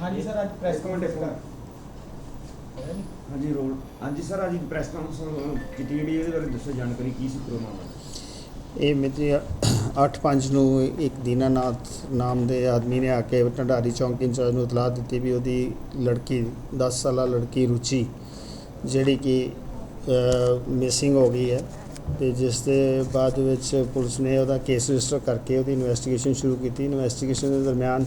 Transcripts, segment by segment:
ਹਾਂਜੀ ਸਰ ਅੱਜ ਪ੍ਰੈਸ ਮਿੰਟ। ਹਾਂਜੀ ਰੋਲ। ਹਾਂਜੀ ਸਰ ਅੱਜ ਪ੍ਰੈਸ ਕਾਨਫਰੰਸ ਕੀਤੀ ਜਿਹੜੀ ਇਹਦੇ ਬਾਰੇ ਦੱਸੋ ਜਾਣਕਾਰੀ ਕੀ ਸੀ ਪੂਰਾ ਮਾਮਲਾ ਇਹ ਮਿਤੀ 8-5 ਨੂੰ ਇੱਕ ਦੀਨਾਨਾਥ ਨਾਮ ਦੇ ਆਦਮੀ ਨੇ ਆ ਕੇ ਢੰਡਾਰੀ ਚੌਂਕ ਇੰਚਾਰਜ ਨੂੰ ਇਤਲਾਹ ਦਿੱਤੀ ਵੀ ਉਹਦੀ ਲੜਕੀ 10 ਸਾਲਾ ਲੜਕੀ ਰੁਚੀ ਜਿਹੜੀ ਕਿ ਮਿਸਿੰਗ ਹੋ ਗਈ ਹੈ ਤੇ ਜਿਸ ਦੇ ਬਾਅਦ ਵਿੱਚ ਪੁਲਿਸ ਨੇ ਉਹਦਾ ਕੇਸ ਰਜਿਸਟਰ ਕਰਕੇ ਉਹਦੀ ਇਨਵੈਸਟੀਗੇਸ਼ਨ ਸ਼ੁਰੂ ਕੀਤੀ। ਇਨਵੈਸਟੀਗੇਸ਼ਨ ਦੇ ਦਰਮਿਆਨ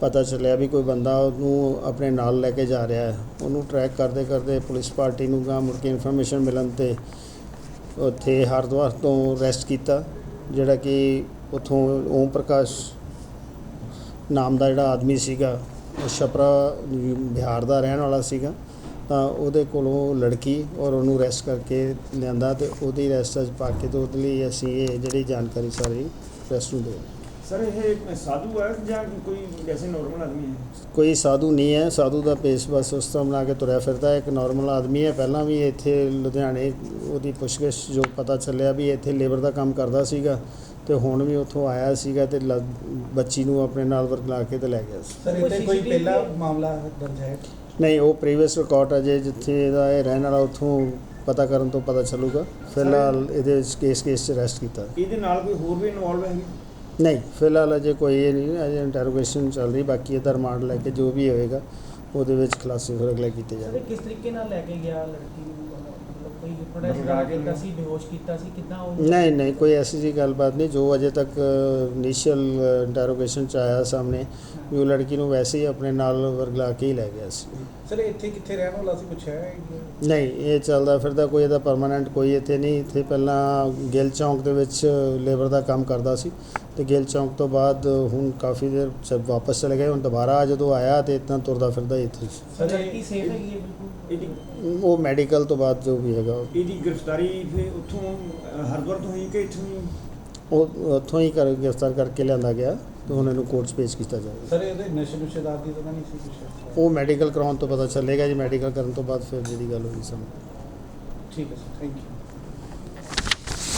ਪਤਾ ਚੱਲਿਆ ਵੀ ਕੋਈ ਬੰਦਾ ਉਹਨੂੰ ਆਪਣੇ ਨਾਲ ਲੈ ਕੇ ਜਾ ਰਿਹਾ ਹੈ। ਉਹਨੂੰ ਟਰੈਕ ਕਰਦੇ ਕਰਦੇ ਪੁਲਿਸ ਪਾਰਟੀ ਨੂੰ ਗਾਂ ਮੁੜ ਕੇ ਇਨਫੋਰਮੇਸ਼ਨ ਮਿਲਣ ਤੇ ਉੱਥੇ ਹਰਿਦੁਆਰ ਤੋਂ ਅਰੈਸਟ ਕੀਤਾ, ਜਿਹੜਾ ਕਿ ਉਥੋਂ ਓਮ ਪ੍ਰਕਾਸ਼ ਨਾਮ ਦਾ ਜਿਹੜਾ ਆਦਮੀ ਸੀਗਾ, ਉਹ ਛਪਰਾ ਬਿਹਾਰ ਦਾ ਰਹਿਣ ਵਾਲਾ ਸੀਗਾ। ਤਾਂ ਉਹਦੇ ਕੋਲੋਂ ਲੜਕੀ ਔਰ ਉਹਨੂੰ ਅਰੈਸਟ ਕਰਕੇ ਲਿਆਂਦਾ ਤੇ ਉਹਦੀ ਅਰੈਸਟ 'ਚ ਪਾ ਕੇ ਤੇ, ਉਹਦੇ ਲਈ ਅਸੀਂ ਇਹ ਜਿਹੜੀ ਜਾਣਕਾਰੀ ਸਾਰੀ ਪ੍ਰੈਸ ਨੂੰ ਦੇ ਸਰ ਇਹ ਸਾਧੂ ਹੈ ਜਾਂ ਕੋਈ ਵੈਸੇ ਨਾਰਮਲ ਆਦਮੀ ਹੈ? ਕੋਈ ਸਾਧੂ ਨਹੀਂ ਹੈ। ਸਾਧੂ ਦਾ ਪੇਸ਼ ਬਸ ਉਸ ਤਰ੍ਹਾਂ ਬਣਾ ਕੇ ਤੁਰਿਆ ਫਿਰਦਾ ਹੈ। ਇੱਕ ਨਾਰਮਲ ਆਦਮੀ ਹੈ। ਪਹਿਲਾਂ ਵੀ ਇੱਥੇ ਲੁਧਿਆਣੇ ਉਹਦੀ ਪੁੱਛਗਿੱਛ ਜੋ ਪਤਾ ਚੱਲਿਆ ਵੀ ਇੱਥੇ ਲੇਬਰ ਦਾ ਕੰਮ ਕਰਦਾ ਸੀਗਾ ਤੇ ਹੁਣ ਵੀ ਉੱਥੋਂ ਆਇਆ ਸੀਗਾ ਤੇ ਲ- ਬੱਚੀ ਨੂੰ ਆਪਣੇ ਨਾਲ ਵਰਗਲਾ ਕੇ ਤੇ ਲੈ ਗਿਆ ਸੀ। ਸਰ ਇੱਥੇ ਕੋਈ ਪਹਿਲਾ ਮਾਮਲਾ ਦਰਜ ਹੈ? ਨਹੀਂ ਉਹ ਪ੍ਰੀਵੀਅਸ ਰਿਕਾਰਡ ਅਜੇ ਜਿੱਥੇ ਇਹਦਾ ਇਹ ਰਹਿਣ ਵਾਲਾ ਉੱਥੋਂ ਪਤਾ ਕਰਨ ਤੋਂ ਪਤਾ ਚੱਲੂਗਾ। ਫਿਲਹਾਲ ਇਹਦੇ ਵਿੱਚ ਕੇਸ ਕੇਸ ਚ ਅਰੈਸਟ ਕੀਤਾ। ਇਹਦੇ ਨਾਲ ਕੋਈ ਹੋਰ ਵੀ ਇਨਵੋਲਵ ਹੈ ਨਹੀਂ। ਫਿਲਹਾਲ ਅਜੇ ਕੋਈ ਇਹ ਨਹੀਂ ਅਜੇ ਇੰਟਰੋਗੇਸ਼ਨ ਚੱਲ ਰਹੀ ਬਾਕੀ ਇਹਦਾ ਰਿਮਾਂਡ ਲੈ ਕੇ ਜੋ ਵੀ ਹੋਏਗਾ ਉਹਦੇ ਵਿੱਚ ਖੁਲਾਸੇ ਫਿਰ ਅਗਲੇ ਕੀਤੇ ਜਾਣਗੇ। ਕਿਸ ਤਰੀਕੇ ਨਾਲ ਲੈ ਕੇ ਗਿਆ ਲੜਕੀ ਨੂੰ? ਮਤਲਬ ਕੋਈ ਥੋੜਾ ਮਤਲਬ ਜਿਹਾ ਰਾਤ ਨੂੰ- ਕੀਤਾ ਸੀ ਬੇਹੋਸ਼ ਕੀਤਾ ਸੀ ਕਿੱਦਾਂ ਉਹ? ਨਹੀਂ ਨਹੀਂ ਕੋਈ ਐਸੀ ਜੀ ਗੱਲਬਾਤ ਨਹੀਂ ਜੋ ਅਜੇ ਤੱਕ ਇਨੀਸ਼ੀਅਲ ਇੰਟਰੋਗੇਸ਼ਨ ਚ ਆਇਆ ਸਾਹਮਣੇ ਵੀ ਉਹ ਲੜਕੀ ਨੂੰ ਵੈਸੇ ਹੀ ਆਪਣੇ ਨਾਲ ਵਰਗਲਾ ਕੇ ਹੀ ਲੈ ਗਿਆ ਸੀ। ਸਰ ਇੱਥੇ ਕਿੱਥੇ ਰਹਿਣ ਵਾਲਾ ਸੀ ਪੁੱਛਿਆ ਹੈ ਨਹੀਂ। ਇਹ ਚੱਲਦਾ ਫਿਰਦਾ ਕੋਈ ਇਹਦਾ ਪਰਮਾਨੈਂਟ ਕੋਈ ਇੱਥੇ ਨਹੀਂ ਇੱਥੇ ਪਹਿਲਾਂ ਗਿੱਲ ਚੌਂਕ ਦੇ ਵਿੱਚ ਲੇਬਰ ਦਾ ਕੰਮ ਕਰਦਾ ਸੀ ਤੇ ਗਿੱਲ ਚੌਂਕ ਤੋਂ ਬਾਅਦ ਹੁਣ ਕਾਫੀ ਦੇਰ ਚ ਵਾਪਸ ਚਲੇ ਗਏ ਹੁਣ ਦੁਬਾਰਾ ਜਦੋਂ ਆਇਆ ਤੇ ਇਤਨਾ ਤੁਰਦਾ ਫਿਰਦਾ ਇੱਥੇ। ਸਰ ਲੜਕੀ ਸੇਫ ਹੈਗੀ ਹੈ ਬਿਲਕੁਲ? ਇਹਦੀ ਉਹ ਮੈਡੀਕਲ ਤੋਂ ਬਾਅਦ ਜੋ ਵੀ ਹੈਗਾ। ਇਹਦੀ ਗ੍ਰਿਫਤਾਰੀ ਫਿਰ ਉੱਥੋਂ ਅਹ, ਹਰਿਦੁਆਰ ਤੋਂ ਹੋਈ ਕਿ ਇੱਥੋਂ ਹੀ? ਉਹ ਉੱਥੋਂ ਹੀ ਕਰ ਗ੍ਰਿਫਤਾਰ ਕਰਕੇ ਲਿਆਂਦਾ ਗਿਆ ਤੇ ਹੁਣ ਇਹਨੂੰ ਕੋਰਟ 'ਚ ਪੇਸ਼ ਕੀਤਾ ਜਾਵੇਗਾ। ਸਰ ਇਹਦੇ ਨਸ਼ੇ ਦੀ ਤਾਂ ਨਹੀਂ ਸੀ ਉਹ ਮੈਡੀਕਲ ਕਰਾਉਣ ਤੋਂ ਪਤਾ ਚੱਲੇਗਾ ਜੀ ਮੈਡੀਕਲ ਕਰਨ ਤੋਂ ਬਾਅਦ ਫਿਰ ਜਿਹੜੀ ਗੱਲ ਹੋਈ ਸਮਝ ਠੀਕ ਹੈ ਸਰ ਥੈਂਕ ਯੂ